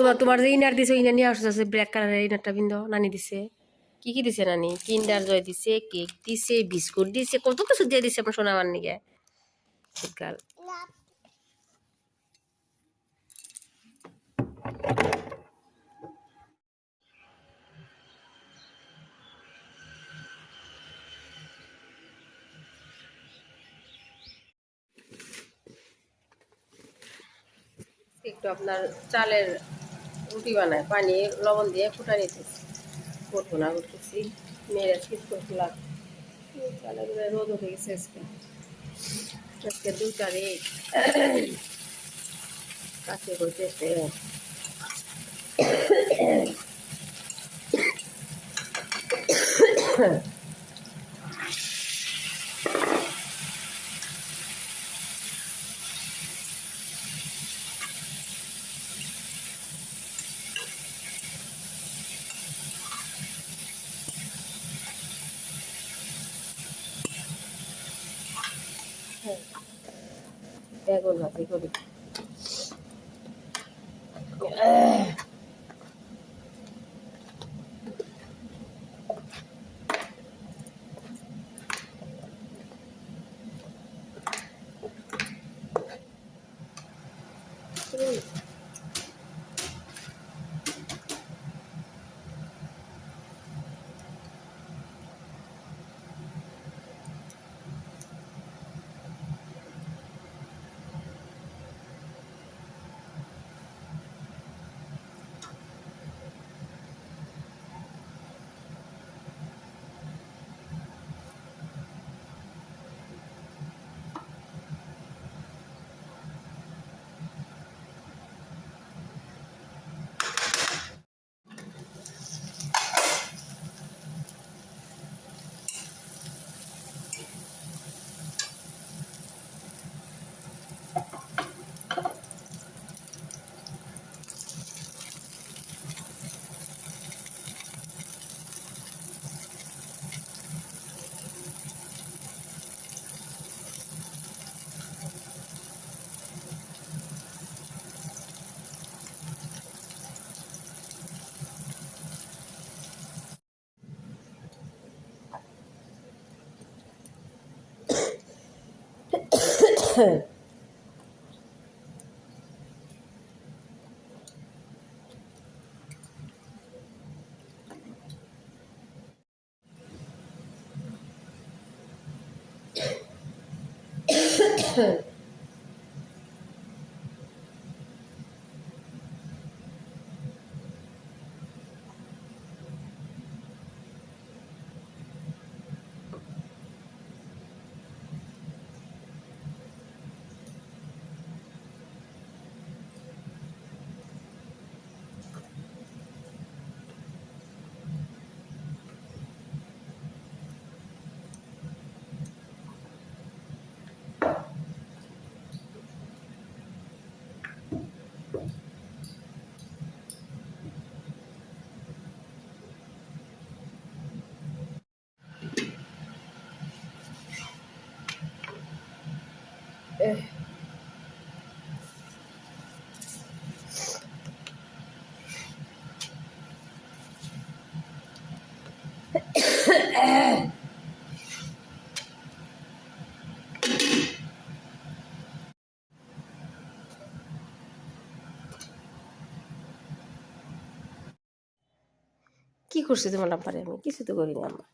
তোমার তোমার যে ইনার দিছে ইনার নিয়ে আসছে ব্ল্যাক কালারের ইনারটা বিন্দু নানি দিছে। কি কি দিছে নানি? কিন্ডার জয় দিছে কেক দিছে বিস্কুট দিছে, কত কিছু দিয়ে দিছে আমার সোনা আমার একটু আপনার চালের রুটি বানায়, পানি, লবণ দিয়ে ফুটা নিতেছি। করব না করতেছি মেয়েরা শীত করছিলাম রোদ উঠে গেছে আজকে। আজকে দুই তারিখ কাছে করতেছে বেগুন ভাজি করি 咳 কি করছি তোমার আব্বারে আমি কিছু তো করিনি আমার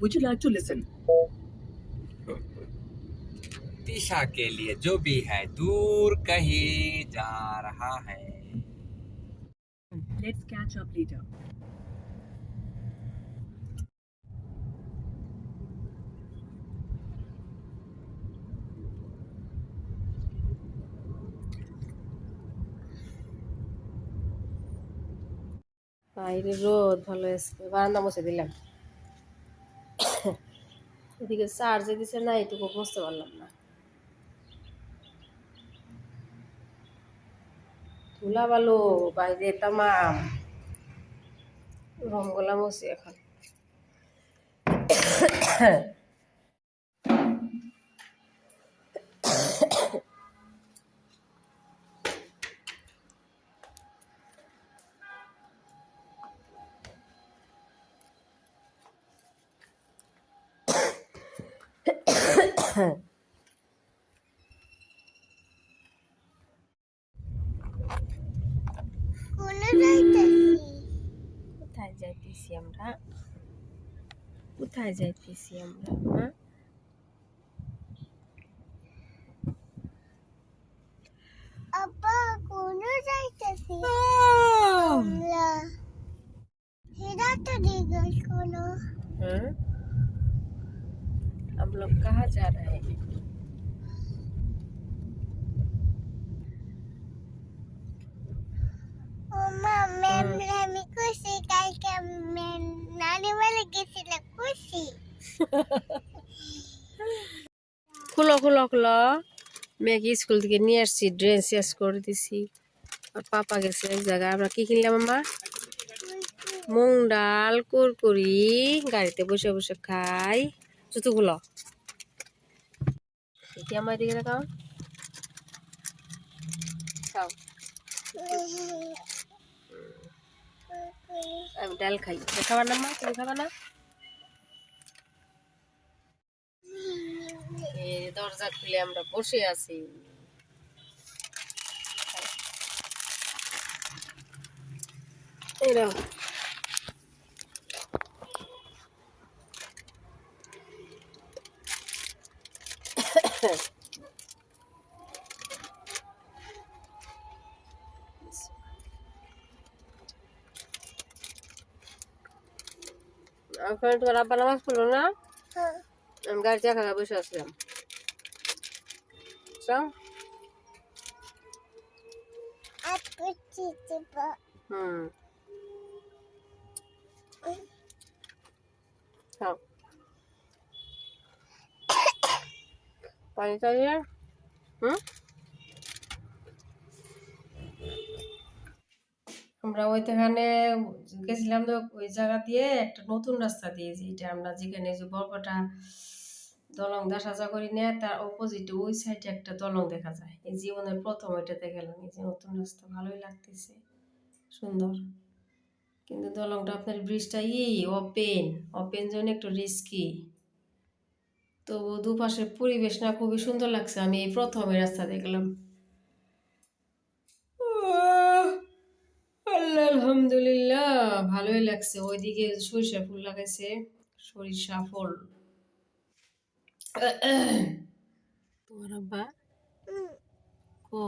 Would you like to listen? दिशा के लिए जो भी है दूर कहीं जा रहा है Let's catch up later. বাইরে রোদ ভালো এসছে বারান্দা মুছে দিলাম এদিকে চার্জে দিছে না, এটুকু বুঝতে পারলাম না। ধুলা বালো, বাইরে তামাম। রঙ্গলা মুছি এখন। যাইতেছি আমরা কোথায় যাইতেছি আমরা হ্যাঁ আপা কোন যাইতেছি আমরা সেটা তো জিজ্ঞেস করো हाँ? हम लोग कहाँ जा रहे हैं ও মা ম্যাম আমি খুশি কালকে ম্যাম নানি বলে গেছিল খুশি। খুলো খুলো খুলো। মেয়েকে স্কুল থেকে নিয়ে আসছি ড্রেস শেষ করে দিছি। আর পাপা গেছে এক জায়গায়। আমরা কি কিনলাম আমার মুগ ডাল কুরকুরি গাড়িতে বসে বসে খাই। জুতো খুলো। দেখি আমার দিকে দেখাও খাও আমি ডাল খাই। খাবার না, মা? তুমি খাবা না? দরজা খুলে আমরা বসে আছি। এরকম এখন তোমার আব্বা নামাজ পড়ল না? আমি গাড়ি চাকা বসে আসলাম। হুম। পানি চাইয়ে হুম? আমরা ওইখানে গেছিলাম তো ওই জায়গা দিয়ে একটা নতুন রাস্তা দিয়েছি এটা আমরা যেখানে যে বরকটা দলং দেখা যা করি না, তার অপোজিটে ওই সাইডে একটা দলং দেখা যায়। এই জীবনের প্রথম ওইটাতে গেলাম, এই যে নতুন রাস্তা, ভালোই লাগতেছে, সুন্দর। কিন্তু দলংটা আপনার ব্রিজটা ই ওপেন ওপেন জন্য একটু রিস্কি তবু দুপাশের পরিবেশ না খুবই সুন্দর লাগছে, আমি এই প্রথম রাস্তা দেখলাম আহ, আল্লাহ আলহামদুলিল্লাহ, ভালোই লাগছে। ওইদিকে সরিষা ফুল লাগাইছে, সরিষা ফুল। তোমার আব্বা? কো?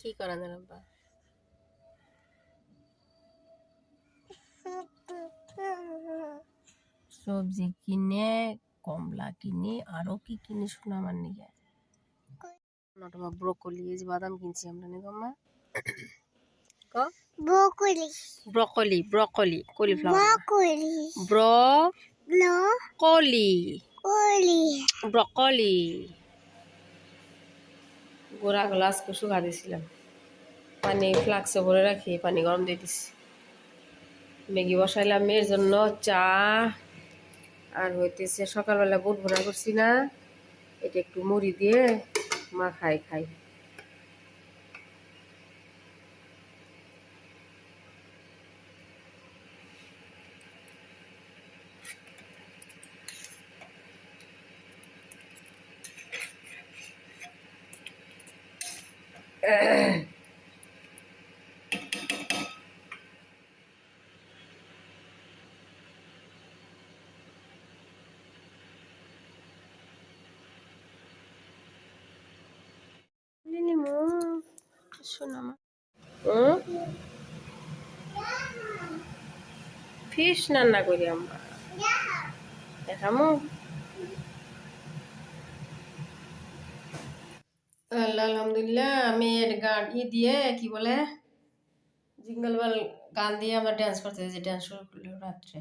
কি করেন আব্বা? সবজি কিনে, কমলা কিনি, আরও কি কিনি শোনা আমার নিকে নটমা ব্রোকলি এই যে বাদাম কিনছি আমরা নি গম্মা ক? বকুলি ব্রকলি ব্রকলি কলিফ্লাওয়ার ব্রকলি। লো কুলি ব্রকলি। গোড়া গ্লাস শুকা দিয়েছিলাম পানি ফ্লাক্সে ভরে রাখি পানি গরম দিয়ে দিছি। ম্যাগি বসাইলাম মেয়ের জন্য চা। আর হইতেছে সকালবেলা বুট ভরা করছি না। এটা একটু মুড়ি দিয়ে মা খাই খাই লিলি মো শোনা মা। ফিশ রান্না করি আমরা। দেখামো। আল্লাহ আলহামদুলিল্লাহ মেয়ের গান ই দিয়ে কি বলে জিঙ্গল বেল গান দিয়ে আমরা ড্যান্স করতে যে ড্যান্স শুরু করল রাত্রে।